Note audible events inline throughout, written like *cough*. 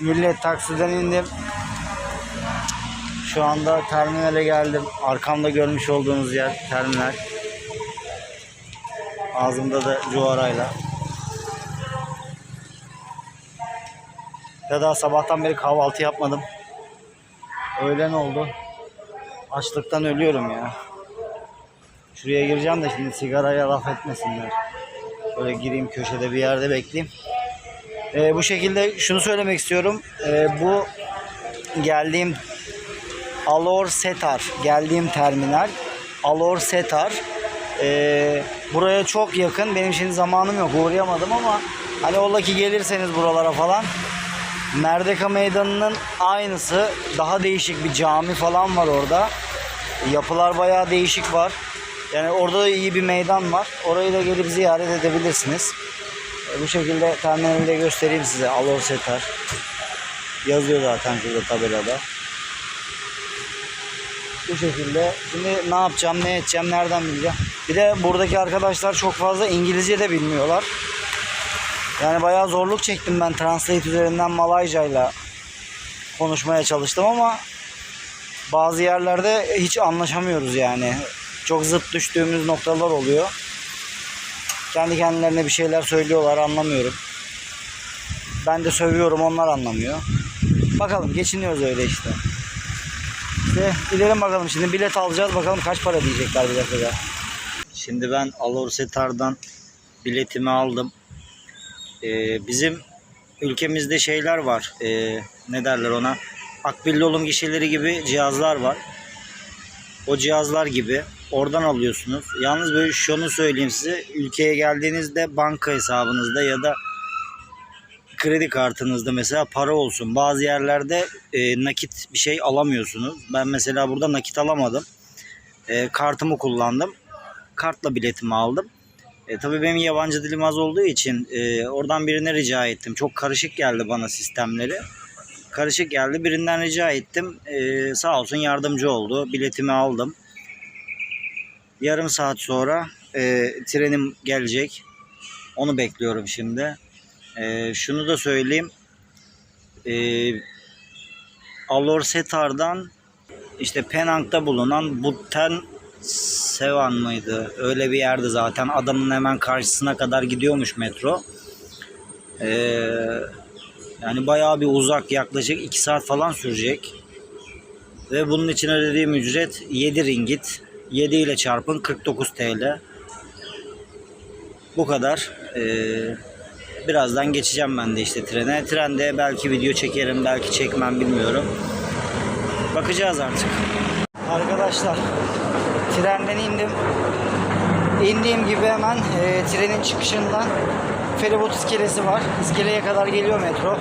Millet taksiden indim. Şu anda terminale geldim. Arkamda görmüş olduğunuz yer terminal. Ağzımda da cuvarayla. Ya daha sabahtan beri kahvaltı yapmadım. Öğlen oldu. Açlıktan ölüyorum ya. Şuraya gireceğim de şimdi sigaraya laf etmesinler. Böyle gireyim köşede bir yerde bekleyeyim. Ee, bu şekilde şunu söylemek istiyorum. Ee, bu geldiğim Alor Setar geldiğim terminal Alor Setar Ee, buraya çok yakın. Benim şimdi zamanım yok uğrayamadım ama hani ola ki gelirseniz buralara falan Merdeka Meydanı'nın aynısı. Daha değişik bir cami falan var orada. Yapılar bayağı değişik var. Yani orada da iyi bir meydan var. Orayı da gelip ziyaret edebilirsiniz Bu şekilde terminali de göstereyim size Alor Setar yazıyor zaten şurada tabelada bu şekilde. Şimdi ne yapacağım, ne edeceğim, nereden bileceğim. Bir de buradaki arkadaşlar çok fazla İngilizce de bilmiyorlar. Yani bayağı zorluk çektim ben Translate üzerinden Malaycayla konuşmaya çalıştım ama bazı yerlerde hiç anlaşamıyoruz yani. Çok zıt düştüğümüz noktalar oluyor. Kendi kendilerine bir şeyler söylüyorlar anlamıyorum. Ben de sövüyorum onlar anlamıyor. Bakalım geçiniyoruz öyle işte. İşte gidelim bakalım şimdi bilet alacağız bakalım kaç para diyecekler bilete de. Şimdi ben Alorsetar'dan biletimi aldım. Ee, bizim ülkemizde şeyler var. Ee, ne derler ona? Akbilli olum gişeleri gibi cihazlar var. O cihazlar gibi oradan alıyorsunuz. Yalnız böyle şunu söyleyeyim size. Ülkeye geldiğinizde banka hesabınızda ya da kredi kartınızda mesela para olsun. Bazı yerlerde e, nakit bir şey alamıyorsunuz. Ben mesela burada nakit alamadım. E, kartımı kullandım. Kartla biletimi aldım. E, tabii benim yabancı dilim az olduğu için e, oradan birine rica ettim. Çok karışık geldi bana sistemleri. Karışık geldi. Birinden rica ettim. E, sağ olsun yardımcı oldu. Biletimi aldım. Yarım saat sonra e, trenim gelecek. Onu bekliyorum şimdi. Ee, şunu da söyleyeyim. Ee, Alorsetar'dan işte Penang'da bulunan Butten Sevan mıydı? Öyle bir yerde zaten. Adamın hemen karşısına kadar gidiyormuş metro. Ee, yani bayağı bir uzak. Yaklaşık 2 saat falan sürecek. Ve bunun için ödediğim ücret 7 ringgit. 7 ile çarpın 49 TL. Bu kadar. Ee, Birazdan geçeceğim ben de işte trene. Trende belki video çekerim, belki çekmem bilmiyorum. Bakacağız artık. Arkadaşlar trenden indim. İndiğim gibi hemen e, trenin çıkışından feribot iskelesi var. İskeleye kadar geliyor metro.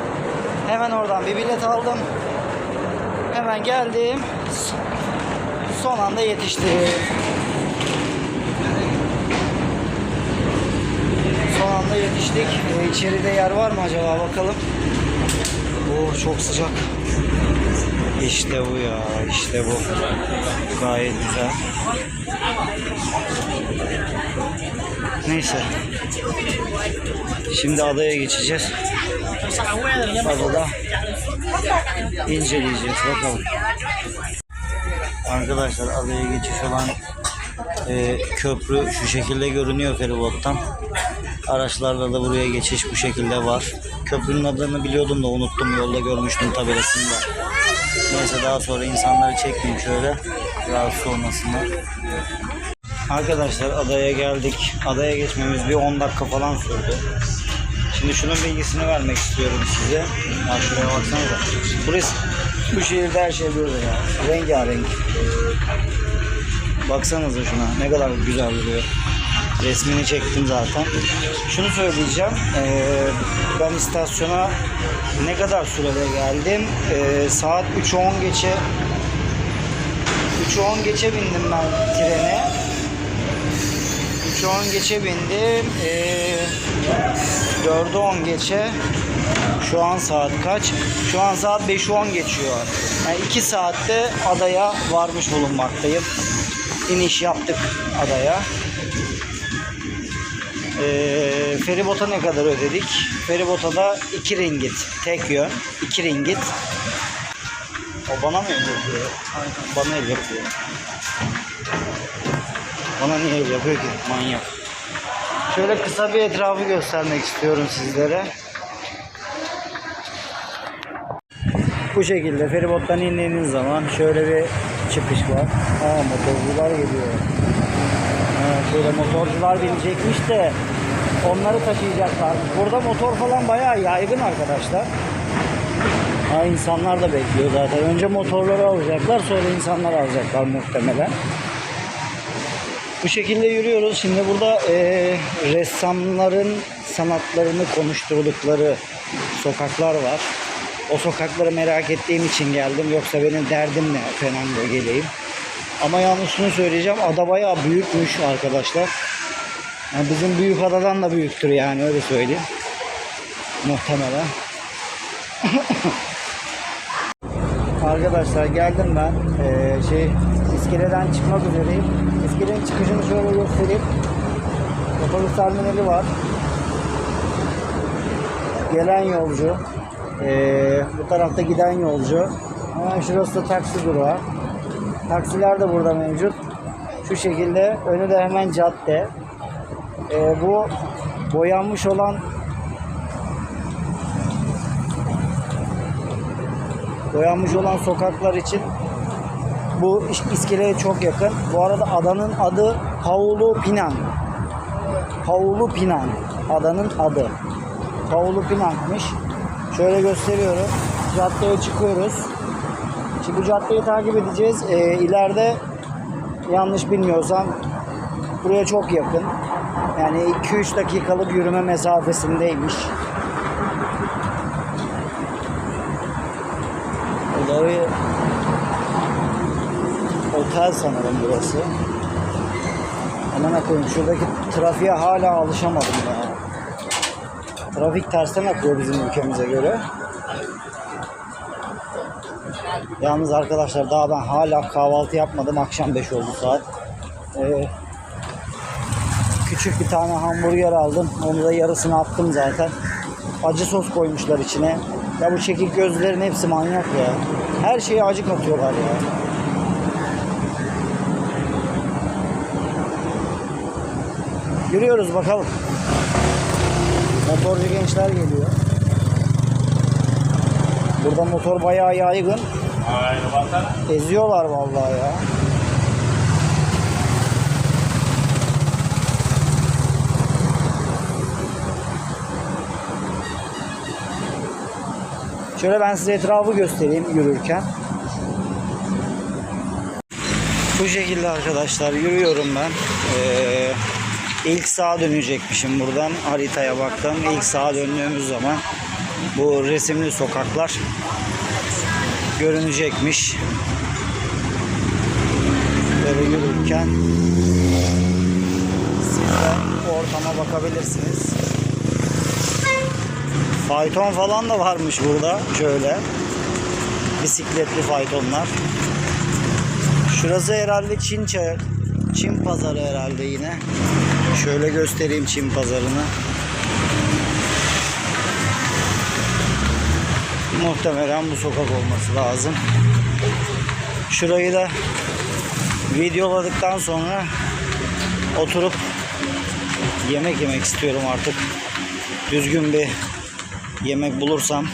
Hemen oradan bir bilet aldım. Hemen geldim. Son anda yetiştim. Son anda yetiştik. Ee, içeride yer var mı acaba bakalım. Oo çok sıcak. İşte bu ya, işte bu. Gayet güzel. Neyse. Şimdi adaya geçeceğiz. Adada inceleyeceğiz bakalım. Arkadaşlar adaya geçiş olan e, köprü şu şekilde görünüyor feribottan. Araçlarla da buraya geçiş bu şekilde var. Köprünün adını biliyordum da unuttum. Yolda görmüştüm tabelasında. Neyse daha sonra insanları çekmeyeyim şöyle. Rahatsız olmasınlar. Arkadaşlar adaya geldik. Adaya geçmemiz bir 10 dakika falan sürdü. Şimdi şunun bilgisini vermek istiyorum size. Şuraya baksanıza. Burası, bu şehirde her şey böyle ya. Rengarenk. Baksanıza şuna ne kadar güzel duruyor. Resmini çektim zaten. Şunu söyleyeceğim. Ben istasyona ne kadar sürede geldim? Ee, saat 3.10 geçe 3.10 geçe bindim ben trene. 3.10 geçe bindim. Ee, 4'e 10 geçe. Şu an saat kaç? Şu an saat 5'e 10 geçiyor. Yani 2 saatte adaya varmış bulunmaktayım. İniş yaptık adaya. Ee, feribota ne kadar ödedik? Feribota da 2 ringit. Tek yön. 2 ringit. O bana mı el yapıyor? Bana el yapıyor. Bana niye el yapıyor ki? Manyak. Şöyle kısa bir etrafı göstermek istiyorum sizlere. Bu şekilde feribottan indiğiniz zaman şöyle bir çıkış var. Aa motorcular geliyor. Evet, böyle motorcular binecekmiş de onları taşıyacaklar. Burada motor falan bayağı yaygın arkadaşlar. Ha, insanlar da bekliyor zaten. Önce motorları alacaklar sonra insanlar alacaklar muhtemelen. Bu şekilde yürüyoruz. Şimdi burada eee, ressamların sanatlarını konuşturdukları sokaklar var. O sokakları merak ettiğim için geldim. Yoksa benim derdim ne Fernando geleyim. Ama yalnız şunu söyleyeceğim. Ada bayağı büyükmüş arkadaşlar. Yani bizim büyük adadan da büyüktür yani öyle söyleyeyim. Muhtemelen. *laughs* Arkadaşlar geldim ben. Ee, şey iskeleden çıkmak üzereyim. İskelenin çıkışını şöyle göstereyim. Otobüs terminali var. Gelen yolcu. Ee, bu tarafta giden yolcu. Hemen şurası da taksi durağı. Taksiler de burada mevcut. Şu şekilde. Önü de hemen cadde. Ee, bu boyanmış olan boyanmış olan sokaklar için bu iskeleye çok yakın. Bu arada adanın adı Paulu Pinan. Paulu Pinan. Adanın adı. Paulu Pinan'mış. Şöyle gösteriyorum. Caddeye çıkıyoruz. Şimdi bu caddeyi takip edeceğiz. Ee, ileride yanlış bilmiyorsam buraya çok yakın. Yani 2-3 dakikalık yürüme mesafesindeymiş. Olayı otel sanırım burası. Aman koyayım şuradaki trafiğe hala alışamadım ya. Trafik tersten akıyor bizim ülkemize göre. Yalnız arkadaşlar daha ben hala kahvaltı yapmadım. Akşam 5 oldu saat. Ee, küçük bir tane hamburger aldım. Onu da yarısını attım zaten. Acı sos koymuşlar içine. Ya bu çekik gözlerin hepsi manyak ya. Her şeye acı katıyorlar ya. Yürüyoruz bakalım. Motorcu gençler geliyor. Burada motor bayağı yaygın. Aynen baksana. Eziyorlar vallahi ya. Şöyle ben size etrafı göstereyim yürürken. Bu şekilde arkadaşlar yürüyorum ben. Ee, ilk sağa dönecekmişim buradan. Haritaya baktım. İlk sağa döndüğümüz zaman bu resimli sokaklar görünecekmiş. Böyle yürürken siz de ortama bakabilirsiniz. Fayton falan da varmış burada. Şöyle. Bisikletli faytonlar. Şurası herhalde Çin. Çin pazarı herhalde yine. Şöyle göstereyim Çin pazarını. Muhtemelen bu sokak olması lazım. Şurayı da videoladıktan sonra oturup yemek yemek istiyorum artık. Düzgün bir yemek bulursam